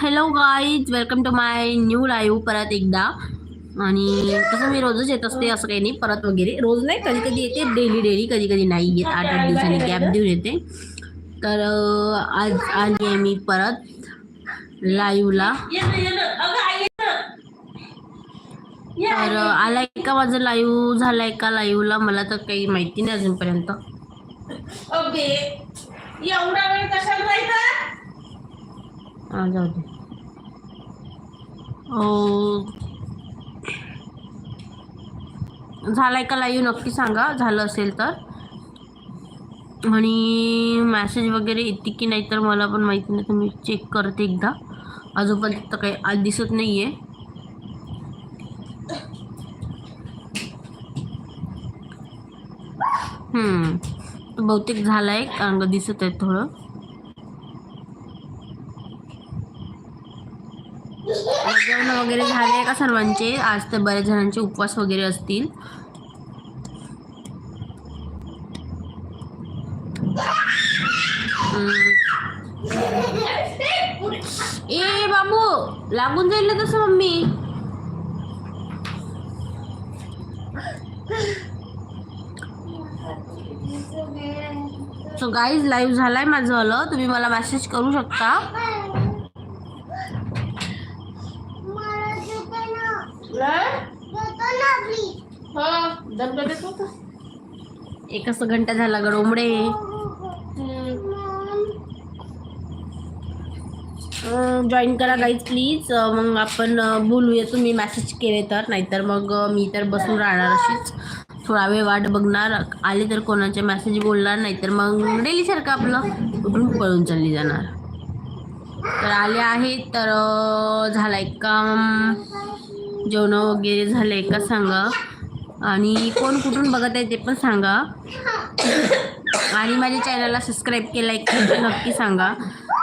Hello guys welcome to my new live परत एकदा. आणि तसं मी रोजच येत असते असं काही नाही परत वगैरे. रोज नाही कधी कधी येते. डेली डेली कधी कधी नाही येत. आठ आठ दिवसांनी गॅप देऊन येते. तर आज आली आहे मी परत लाईव्हला तर आलाय का माझं लाईव्ह झालाय का लाईव्हला मला तर काही माहिती नाही अजूनपर्यंत. ओके एवढा वेळ कशाला जाऊ दे. झालाय का लाईव्ह नक्की सांगा झालं असेल तर. आणि मॅसेज वगैरे येते की नाही तर मला पण माहिती नाही तर मी चेक करते एकदा. अजूनपर्यंत काही आज दिसत नाही आहे बहुतेक झालाय कारण अंग दिसत आहे थोडं जेवण वगैरे झाले का सर्वांचे? आज तर बऱ्याच जणांचे उपवास वगैरे असतील. ए बाबू लागून जाईल ना तसं मम्मी. सो गाईज लाईव्ह झालाय माझं आलं तुम्ही मला मेसेज करू शकता. देतो का एकच घंटा झाला गडोमडे जॉईन करा गाईज प्लीज मग आपण बोलूया तुम्ही मेसेज केले तर. नाहीतर मग मी तर बसून राहणार अशीच. थोडा वेळ वाट बघणार. आले तर कोणाचे मेसेज बोलणार नाहीतर मग डेली सारखं आपलं कुठून पळून चालली जाणार. तर आले आहेत तर अं, झालाय काम. जेवण वगैरे झालंय का सांगा. आणि कोण कुठून बघत आहे ते पण सांगा. आणि माझ्या चॅनलला सबस्क्राईब केलं आहे नक्की सांगा.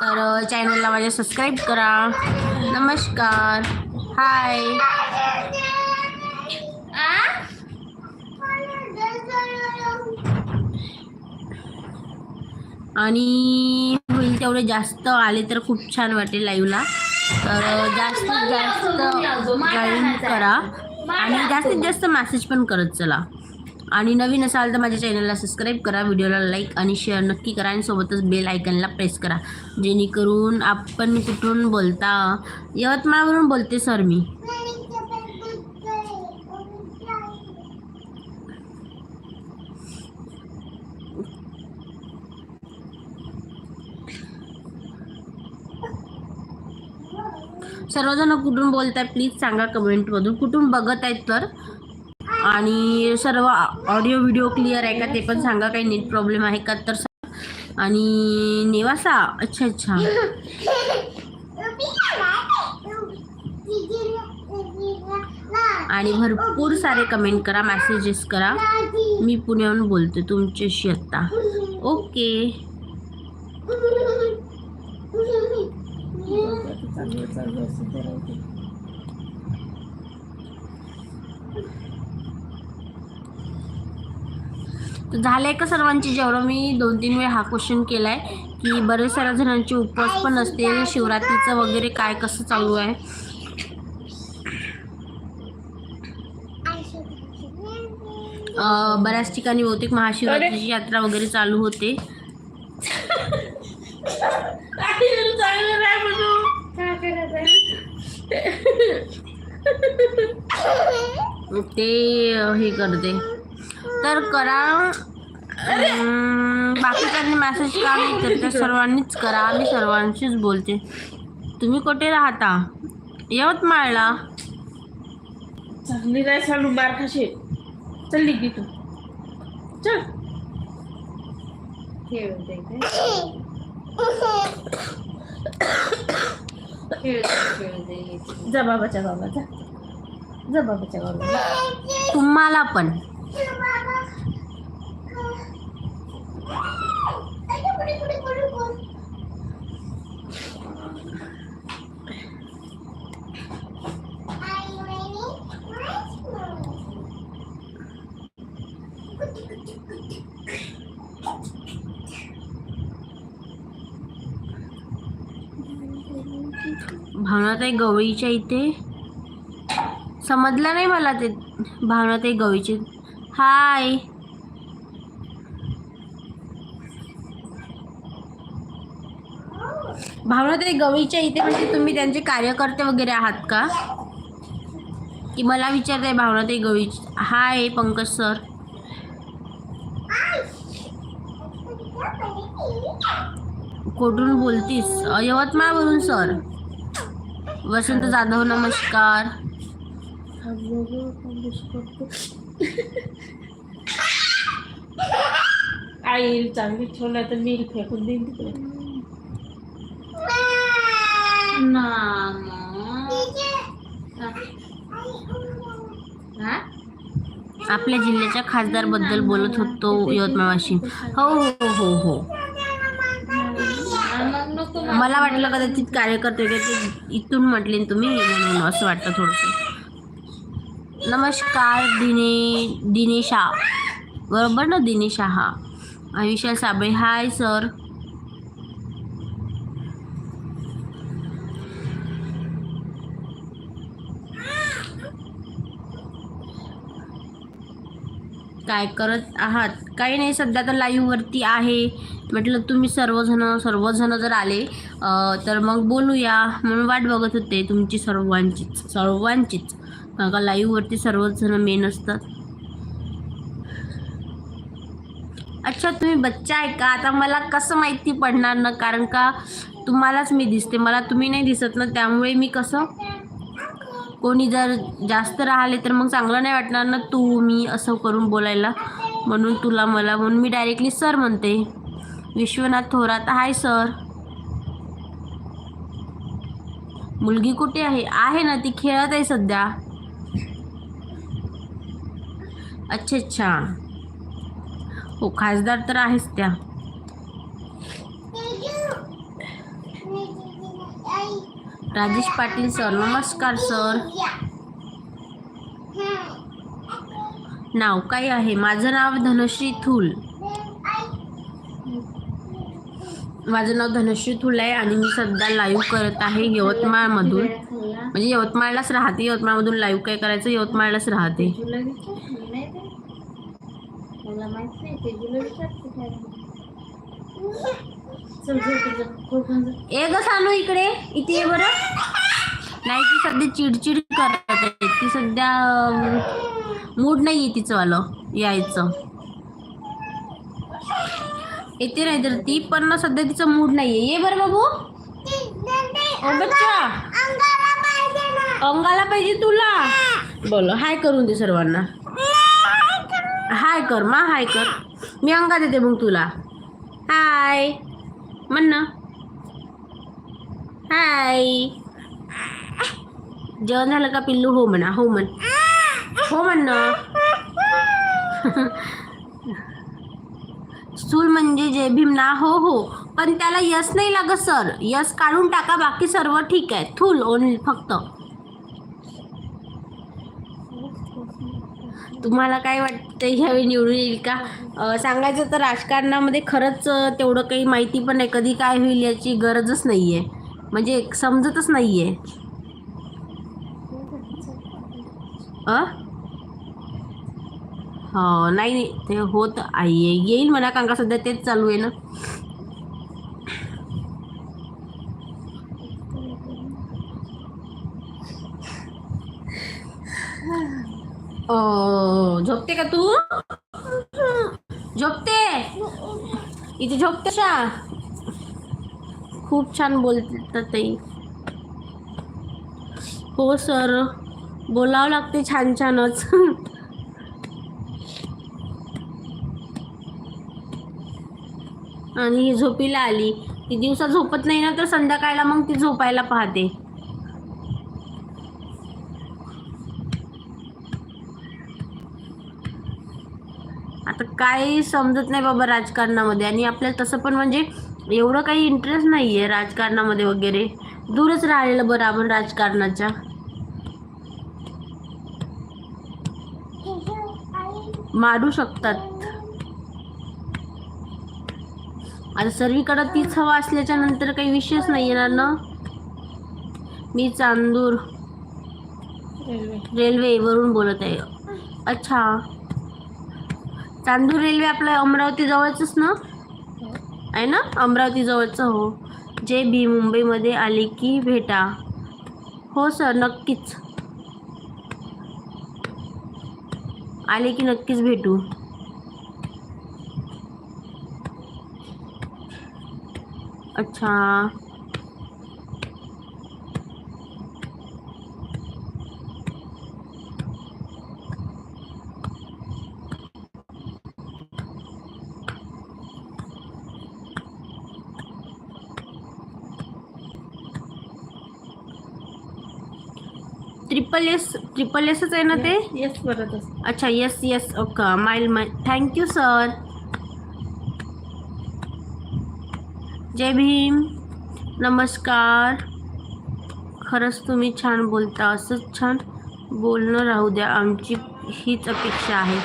तर चॅनलला माझ्या सबस्क्राईब करा. नमस्कार. हाय आणि होईल तेवढे जास्त आले तर खूप छान वाटेल लाईव्हला तर जास्तीत जास्त जॉईन करा. आणि जास्तीत जास्त मॅसेज पण करत चला. आणि नवीन असाल तर माझ्या चॅनलला सबस्क्राईब करा व्हिडिओला लाईक आणि शेअर नक्की करा आणि सोबतच बेल आयकनला प्रेस करा. जेणेकरून आपण कुठून बोलता यवतमाळवरून बोलते सर मी. सर्वजण कुठून बोलत आहे प्लीज सांगा कमेंटमधून. कुठून बघत आहेत तर? आणि सर्व ऑडिओ व्हिडिओ क्लिअर आहे का ते पण सांगा काही नेट प्रॉब्लेम आहे का तर सांगा. आणि नेवासा अच्छा अच्छा. आणि भरपूर सारे कमेंट करा मेसेजेस करा. मी पुण्याहून बोलते तुमच्याशी आत्ता ओके चांगलं चालू असं तर झालंय का सर्वांची जेवढं? मी दोन तीन वेळ हा क्वेश्चन केलाय की बरेच साऱ्या जणांचे उपवास पण असतील शिवरात्रीचं वगैरे काय कसं चालू आहे? अं, बऱ्याच ठिकाणी बहुतेक महाशिवरात्रीची यात्रा वगैरे चालू होते आई, चांगलं नाही म्हणू. काय करायचं ते हे करते तर करा अं, बाकीच्यांनी मेसेज का नाही तर त्या सर्वांनीच करा आम्ही सर्वांशीच बोलते तुम्ही कुठे राहता यवतमाळला चांगली नाही चालू चल की तू चल जा बाबाच्या बाबा जा. जा बाबाच्या बाबा तुम्हाला पण. भावनाताई गवळीच्या इथे? समजलं नाही मला ते भावनाताई गवळीचे. हाय. भावनाताई गवळीच्या इथे म्हणजे तुम्ही त्यांचे कार्यकर्ते वगैरे आहात का? की मला विचारताय भावनाताई गवळी हाय पंकज सर. कुठून बोलतीस? यवतमाळवरून सर. वसंत जाधव नमस्कार आई चांगली ठेवला तर मी फेकून देईन तिकडे? आपल्या जिल्ह्याच्या खासदारबद्दल बोलत होतो यवतमाळवाशी हो हो हो हो. मला वाटलं कदाचित कार्यकर्ते इथून म्हटले तुम्ही म्हणून असं वाटतं थोडंसं. नमस्कार दिने दिनेशा. बरोबर ना दिनेशा? हा. विशाल साबळे. Hi sir. काय करत आहात? काही नाही सध्या तर लाईव्हवरती आहे. म्हटलं तुम्ही सर्वजण सर्वजण जर आले तर मग बोलूया. म्हणून वाट बघत होते तुमची सर्वांचीच सर्वांचीच. कारण का लाईव्हवरती सर्वजण मेन असतात. अच्छा तुम्ही बच्चा आहे का? आता मला कसं माहिती पडणार ना? कारण का तुम्हालाच मी दिसते. मला तुम्ही नाही दिसत ना? त्यामुळे मी कसं? कोणी जर जास्त राहिले तर मग चांगलं नाही वाटणार ना? तू मी असं करून बोलायला. म्हणून तुला मला म्हणून मी डायरेक्टली सर म्हणते. विश्वनाथ थोरात. Hi sir. मुलगी कुठे आहे? आहे ना ती खेळत आहे सध्या. अच्छा अच्छा. हो खासदार तर आहेच त्या. राजेश पाटील सर. नमस्कार सर. नाव काय आहे? माझं नाव धनश्री थूल. माझं नाव धनश्री थूल आहे आणि मी सध्या लाईव्ह करत आहे यवतमाळमधून. म्हणजे यवतमाळलाच राहते. यवतमाळमधून लाईव्ह काय करायचं? यवतमाळलाच राहते. ए ग सानू इकडे इथे ये बरं. नाही ती सध्या चिडचिड करत आहे. ती सध्या मूड नाही आहे तिचं वालं यायचं. येते नाही तर ती पण ना सध्या तिचं मूड नाहीये. ये बरं बाबू. बच्चा अंगाला पाहिजे तुला. बोल हाय करून दे सर्वांना. हाय कर मा हाय कर. मी अंगा देते मग तुला. हाय. म्हण ना. हाय. जेवण झालं का पिल्लू? हो म्हणा हो म्हण. हो म्हण चूल स्थूल म्हणजे जय भीम ना हो हो. पण त्याला यस नाही लागत सर. यस काढून टाका बाकी सर्व ठीक आहे. थूल ओनली फक्त. तुम्हाला काय वाटतं ह्यावेळी निवडून येईल का? सांगायचं तर राजकारणामध्ये खरंच तेवढं काही माहिती पण नाही कधी काय होईल याची गरजच नाही आहे म्हणजे समजतच नाही आहे हो नाही नाही. ते होत आहे येईल म्हणा कारण का सध्या तेच चालू आहे ना? झोपते का तू? झोपते? इथे झोपते शा खूप छान बोलतात ताई. हो सर. बोलावं लागते छान छानच आणि ही झोपीला आली. ती दिवसा झोपत नाही ना तर संध्याकाळला मग ती झोपायला पाहते. आता काही समजत नाही बाबा राजकारणामध्ये. आणि आपल्याला तसं पण म्हणजे एवढं काही इंटरेस्ट नाही आहे राजकारणामध्ये वगैरे. दूरच राहिलेलं बरं आपण राजकारणाच्या. मारू शकतात. आता सर्वीकडं तीच हवा असल्याच्या नंतर काही विषयच नाही येणार ना? मी चांदूर रेल्वे. रेल्वेवरून बोलत आहे. अच्छा. चांदूर रेल्वे आपल्या अमरावती जवळच ना? हो. आहे ना? अमरावती जवळचं हो. जे बी मुंबईमध्ये आले की भेटा. हो सर नक्कीच. आले की नक्कीच भेटू. अच्छा. ट्रिपल एस ट्रिपल एसच आहे ना ते? येस परत असते अच्छा येस येस ओके माइल माइल थँक्यू सर जय भीम. नमस्कार. खरंच तुम्ही छान बोलता असंच छान बोलणं राहू द्या आमची हीच अपेक्षा आहे.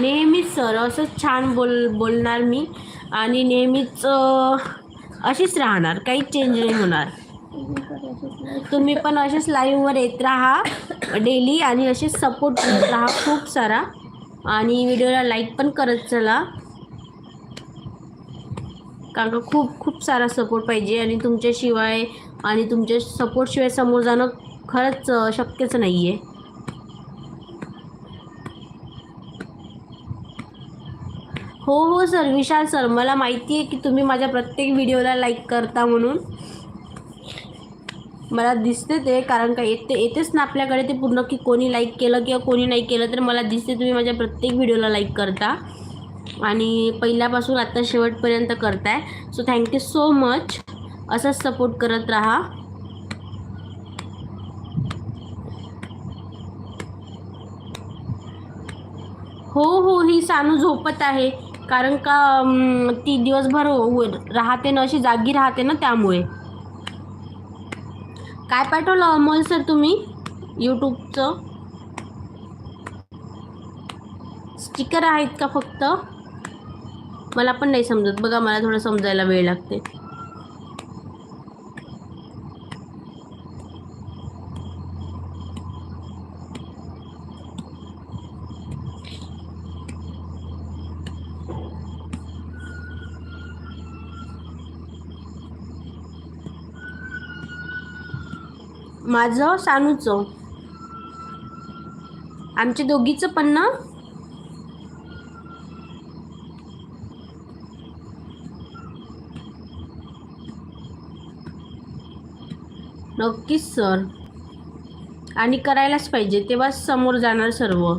नेहमीच सर असंच छान बोल बोलणार मी आणि नेहमीच अशीच राहणार काही चेंज नाही होणार. तुम्ही पण असेच लाईव्हवर येत राहा डेली आणि असेच सपोर्ट करत राहा खूप सारा. आणि व्हिडिओला लाईक पण करत चला. कारण का खूप खूप सारा सपोर्ट पाहिजे आणि तुमच्याशिवाय आणि तुमच्या सपोर्टशिवाय समोर जाणं खरंच शक्यच नाही आहे हो हो सर विशाल सर मला माहिती आहे की तुम्ही माझ्या प्रत्येक व्हिडिओला लाईक करता म्हणून. मला दिसते ते कारण का येते येतेच ना आपल्याकडे ते पूर्ण की कोणी लाईक केलं किंवा कोणी नाही केलं तर मला दिसते तुम्ही माझ्या प्रत्येक व्हिडिओला लाईक करता. आणि पहिल्यापासून आत्ता शेवटपर्यंत करताय. So thank you so much असंच सपोर्ट करत राहा. हो हो ही सानू झोपत आहे. कारण का ती दिवसभर राहते ना अशी जागी राहते ना त्यामुळे. काय पाठवलं अमोल सर तुम्ही? यूट्यूबचं स्टिकर आहेत का फक्त? मला पण नाही समजत. बघा मला थोडं समजायला वेळ लागते. माझं सानूचं. आमच्या दोघीचं पण ना नक्कीच सर. आणि करायलाच पाहिजे तेव्हाच समोर जाणार सर्व.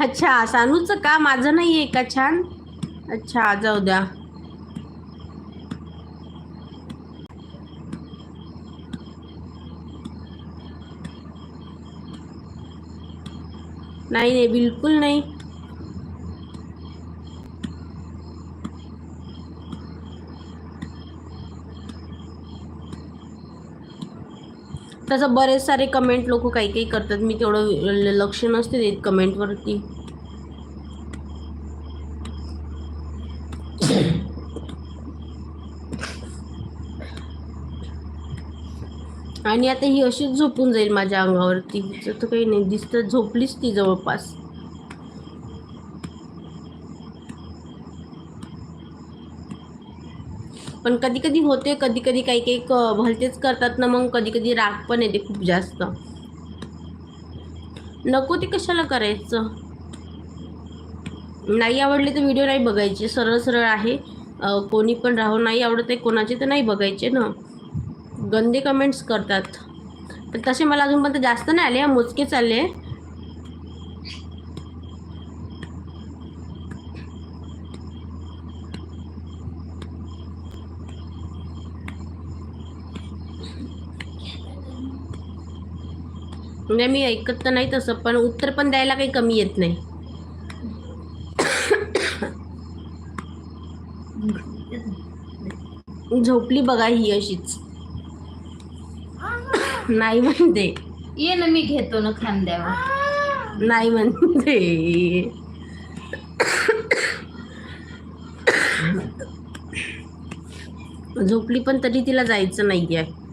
अच्छा सानूचं का? माझं नाही आहे का छान? अच्छा जाऊ द्या. नाही नाही बिलकुल नाही. तसं बरेच सारे कमेंट लोक काही काही करतात. मी तेवढं ल- लक्ष नसते देत कमेंटवरती आणि आता ही अशीच झोपून जाईल माझ्या अंगावरती. हिचं तर काही नाही. दिसतं झोपलीच ती जवळपास. पण कधी कधी होते कधी कधी काही काही क- भलतेच करतात ना मग कधी कधी राग पण येते खूप जास्त. नको ते कशाला करायचं? नाही आवडले तर व्हिडिओ नाही बघायचे. सरळ सरळ आहे कोणी पण राहो नाही आवडत आहे कोणाचे तर नाही बघायचे ना. गंदे कमेंट्स करतात. पण तसे मला अजूनपर्यंत जास्त नाही आले. मोजके चालले म्हणजे मी ऐकत तर नाही तसं पण उत्तर पण द्यायला काही कमी येत नाही. झोपली बघा ही अशीच. नाही म्हणते. ये ना मी घेतो ना खांद्यावर. नाही म्हणते. झोपली पण तरी तिला जायचं नाही आहे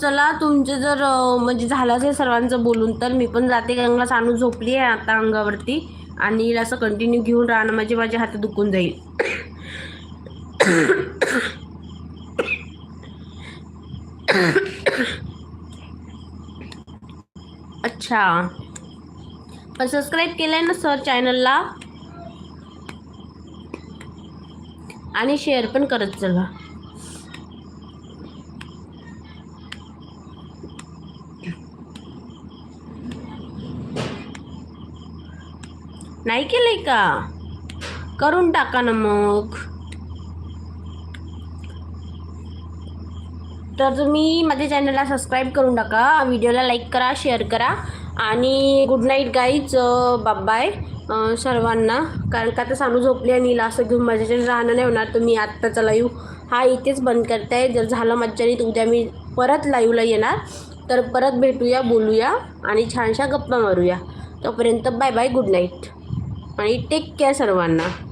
चला तुमचे जर म्हणजे झालं असेल सर्वांचं बोलून तर मी पण जाते. गंगा सानू झोपली आहे आता अंगावरती आणि असं कंटिन्यू घेऊन राहणं म्हणजे माझे हात दुखून जाईल. अच्छा. पण सबस्क्राईब केलंय ना सर चॅनलला आणि शेअर पण करत चला. नाही केलंय का? करून टाका ना मग. तर तुम्ही माझ्या चॅनलला सबस्क्राईब करून टाका व्हिडिओला लाईक करा शेअर करा आणि गुड नाईट गाईज बाय सर्वांना. कारण का आता सानू झोपली आणि हिला असं घेऊन माझ्याच्याने राहणं नाही होणार तर मी आत्ताचा लाईव्ह हा इथेच बंद करते आहे जर झालं माझ्याने तर उद्या मी परत लाईव्हला येणार. तर परत भेटूया बोलूया आणि छानशा गप्पा मारूया. तोपर्यंत बाय बाय गुड नाईट आणि टेक केअर सर्वांना.